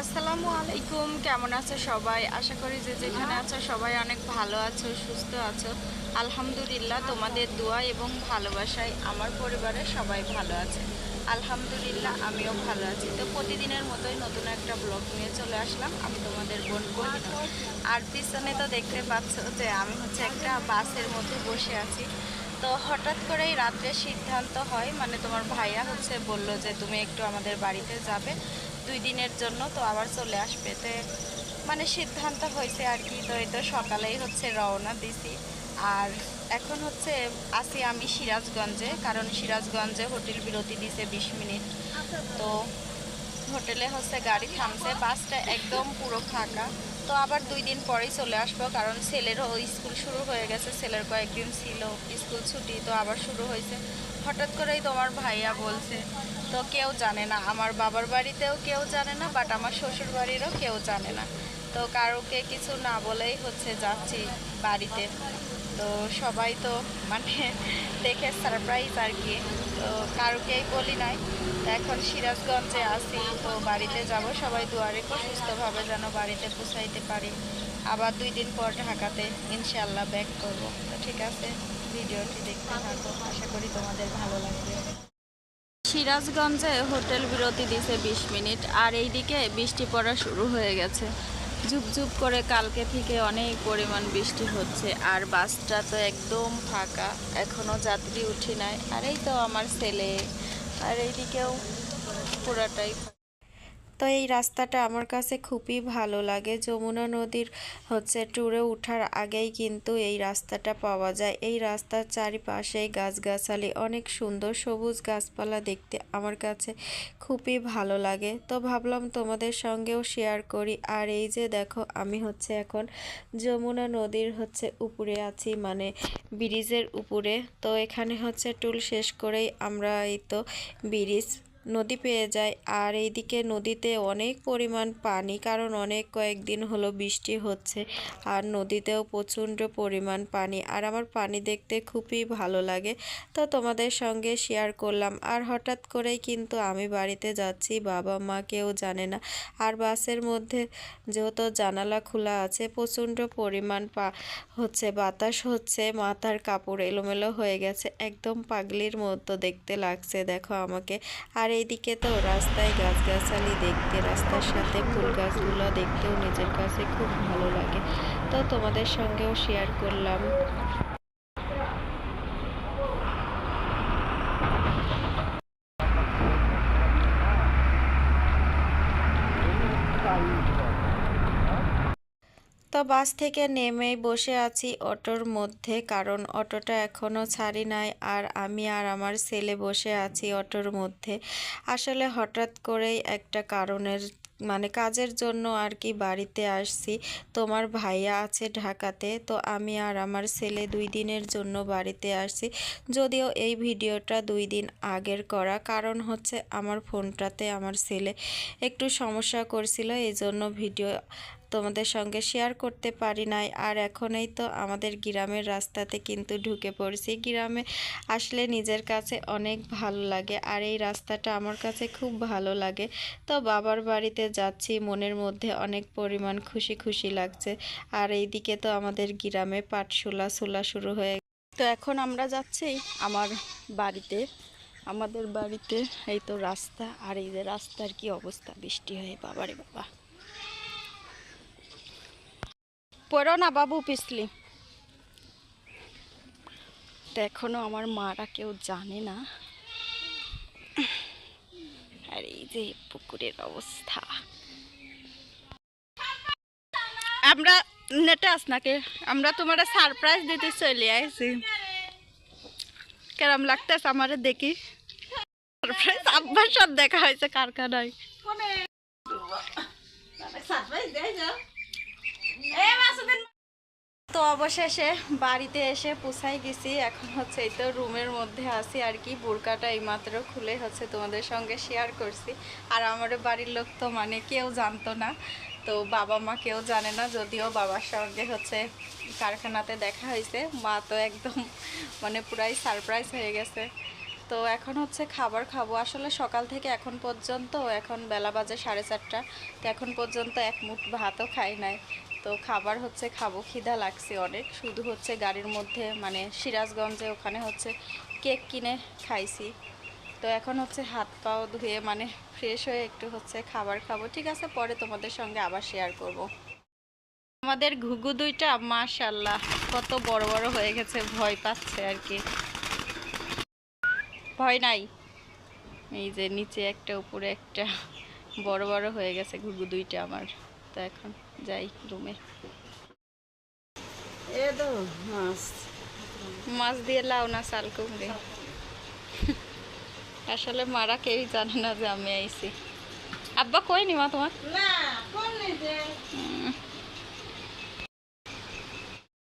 আসসালামু আলাইকুম, কেমন আছো সবাই? আশা করি যে যেখানে আছো সবাই অনেক ভালো আছো, সুস্থ আছো। আলহামদুলিল্লাহ, তোমাদের দোয়া এবং ভালোবাসায় আমার পরিবারের সবাই ভালো আছে। আলহামদুলিল্লাহ, আমিও ভালো আছি। তো প্রতিদিনের মতোই নতুন একটা ব্লগ নিয়ে চলে আসলাম। আমি তোমাদের বোন কহিনা আর পিছনে তো দেখতে পাচ্ছ যে আমি হচ্ছে একটা বাসের মধ্যে বসে আছি। তো হঠাৎ করেই রাত্রে সিদ্ধান্ত হয় মানে তোমার ভাইয়া হচ্ছে বলল যে তুমি একটু আমাদের বাড়িতে যাবে। দুই দিনের জন্য তো আবার চলে আসবে। তো মানে সিদ্ধান্ত হয়েছে আর কি, তো এই তো সকালেই হচ্ছে রওনা দিছি। আর এখন হচ্ছে আসি আমি সিরাজগঞ্জে, কারণ সিরাজগঞ্জে হোটেল বিরতি দিছে বিশ মিনিট। তো হোটেলে হচ্ছে গাড়ি থামছে, বাসটা একদম পুরো ফাঁকা। তো আবার দুই দিন পরেই চলে আসব, কারণ ছেলেরও স্কুল শুরু হয়ে গেছে, ছেলের কয়েকদিন ছিল, স্কুল ছুটি, তো আবার শুরু হয়েছে। হঠাৎ করেই তোমার ভাইয়া বলছে, তো কেউ জানে না, আমার বাবার বাড়িতেও কেউ জানে না বাট আমার শ্বশুর বাড়িরও কেউ জানে না। তো কারোকে কিছু না বলেই হচ্ছে যাচ্ছি বাড়িতে। তো সবাই তো মানে দেখে সারপ্রাইজ আর কি। তো কারোকেই বলি নাই। এখন সিরাজগঞ্জে আসি তো বাড়িতে যাব। সবাই দুয়ারে সুস্থভাবে যেন বাড়িতে পৌঁছাইতে পারি। আবার দুই দিন পর ঢাকাতে ইনশাল্লাহ ব্যাক করব। তো ঠিক আছে, ভিডিওটি দেখতে থাকো। আশা করি তোমাদের ভালো লাগবে। সিরাজগঞ্জে হোটেল বিরতি দিছে বিশ মিনিট, আর এইদিকে বৃষ্টি পড়া শুরু হয়ে গেছে। ঝুপঝুপ করে কালকে থেকে অনেক পরিমাণ বৃষ্টি হচ্ছে, আর বাসটা তো একদম ফাঁকা। এখনও যাত্রী উঠি নাই। আর এই তো আমার ছেলে। আর এইদিকেও পুরাটাই। তো এই রাস্তাটা আমার কাছে খুবই ভালো লাগে। যমুনা নদীর হচ্ছে ট্যুরে ওঠার আগেই কিন্তু এই রাস্তাটা পাওয়া যায়। এই রাস্তার চারিপাশেই গাছগাছালি, অনেক সুন্দর সবুজ গাছপালা দেখতে আমার কাছে খুবই ভালো লাগে। তো ভাবলাম তোমাদের সঙ্গেও শেয়ার করি। আর এই যে দেখো, আমি হচ্ছে এখন যমুনা নদীর হচ্ছে উপরে আছি মানে ব্রিজের উপরে। তো এখানে হচ্ছে টুল শেষ করেই আমরা এই তো ব্রিজ নদী পেয়ে যায়। আর এইদিকে নদীতে অনেক পরিমাণ পানি, কারণ অনেক কয়েকদিন হলো বৃষ্টি হচ্ছে। আর নদীতেও প্রচণ্ড পরিমাণ পানি। আর আমার পানি দেখতে খুবই ভালো লাগে। তো তোমাদের সঙ্গে শেয়ার করলাম। আর হঠাৎ করেই কিন্তু আমি বাড়িতে যাচ্ছি, বাবা মা কেউ জানে না। আর বাসের মধ্যে যেহেতু জানালা খোলা আছে, প্রচণ্ড পরিমাণ পা হচ্ছে, বাতাস হচ্ছে, মাথার কাপড় এলোমেলো হয়ে গেছে। একদম পাগলির মতো দেখতে লাগছে, দেখো আমাকে। আর এইদিকে তো রাস্তায় গাছগাছালি দেখতে, রাস্তার সাথে ফুল গাছগুলো দেখতেও নিজের কাছে খুব ভালো লাগে। তো তোমাদের সঙ্গেও শেয়ার করলাম। তো বাস থেকে নেমেই বসে আছি অটোর মধ্যে, কারণ অটোটা এখনও ছাড়ি নাই আর আমি আর আমার ছেলে বসে আছি অটোর মধ্যে। আসলে হঠাৎ করেই একটা কারণের মানে কাজের জন্য আর কি বাড়িতে আসছি। তোমার ভাইয়া আছে ঢাকাতে, তো আমি আর আমার ছেলে দুই দিনের জন্য বাড়িতে আসছি। যদিও এই ভিডিওটা দুই দিন আগের করা, কারণ হচ্ছে আমার ফোনটাতে আমার ছেলে একটু সমস্যা করছিল এই জন্য ভিডিও তোমাদের সঙ্গে শেয়ার করতে পারি নাই। আর এখনই তো আমাদের গ্রামের রাস্তাতে কিন্তু ঢুকে পড়ছি। গ্রামে আসলে নিজের কাছে অনেক ভালো লাগে আর এই রাস্তাটা আমার কাছে খুব ভালো লাগে। তো বাবার বাড়িতে যাচ্ছি, মনের মধ্যে অনেক পরিমাণ খুশি খুশি লাগছে। আর এইদিকে তো আমাদের গ্রামে পাটশোলা সোলা শুরু হয়ে তো এখন আমরা যাচ্ছি আমার বাড়িতে। আমাদের বাড়িতে এই তো রাস্তা আর এই যে রাস্তার কি অবস্থা? বৃষ্টি হয়ে, বাবারে বাবা। পড়ো না বাবু পিছলি তো এখনও আমার মারা কেউ জানে না। আর এই যে পুকুরের অবস্থা। আমরা নেটে আস নাকি? আমরা তোমার সারপ্রাইজ দিতে চলে আইছি। কেরম লাগতেছে আমারে দেখি? সারপ্রাইজ আব্বার সব দেখা হয়েছে কারখানায়। তো অবশেষে বাড়িতে এসে পুষাই গেছি। এখন হচ্ছে এই তো রুমের মধ্যে আছি আর কি। বোরকাটা এইমাত্র খুলে হচ্ছে তোমাদের সঙ্গে শেয়ার করছি। আর আমার বাড়ির লোক তো মানে কেউ জানতো না। তো বাবা মা কেউ জানে না, যদিও বাবার সঙ্গে হচ্ছে কারখানাতে দেখা হয়েছে। মা তো একদম মানে পুরাই সারপ্রাইজ হয়ে গেছে। তো এখন হচ্ছে খাবার খাব। আসলে সকাল থেকে এখন পর্যন্ত, এখন বেলা বাজে সাড়ে চারটা। তো এখন পর্যন্ত এক মুঠ ভাতও খাই নাই। তো খাবার হচ্ছে খাব। খিদা লাগছে অনেক। শুধু হচ্ছে গাড়ির মধ্যে মানে সিরাজগঞ্জে ওখানে হচ্ছে কেক কিনে খাইছি। তো এখন হচ্ছে হাত পাও ধুয়ে মানে ফ্রেশ হয়ে একটু হচ্ছে খাবার খাব। ঠিক আছে, পরে তোমাদের সঙ্গে আবার শেয়ার করব। আমাদের ঘুঘু দুইটা মাশাল্লাহ কত বড় বড় হয়ে গেছে, ভয় পাচ্ছে আর কি। ভয় নাই? এই যে নিচে একটা, উপরে একটা, বড় বড় হয়ে গেছে ঘুঘু দুইটা আমার। তো এখন যাই রুমে। এ তো মাছ। মাছ দিয়ে লাও না চাল কুমড়ে। আসলে মারা কেউই জানে না যে আমি আইছি। আব্বা কই নিমা তোমার? না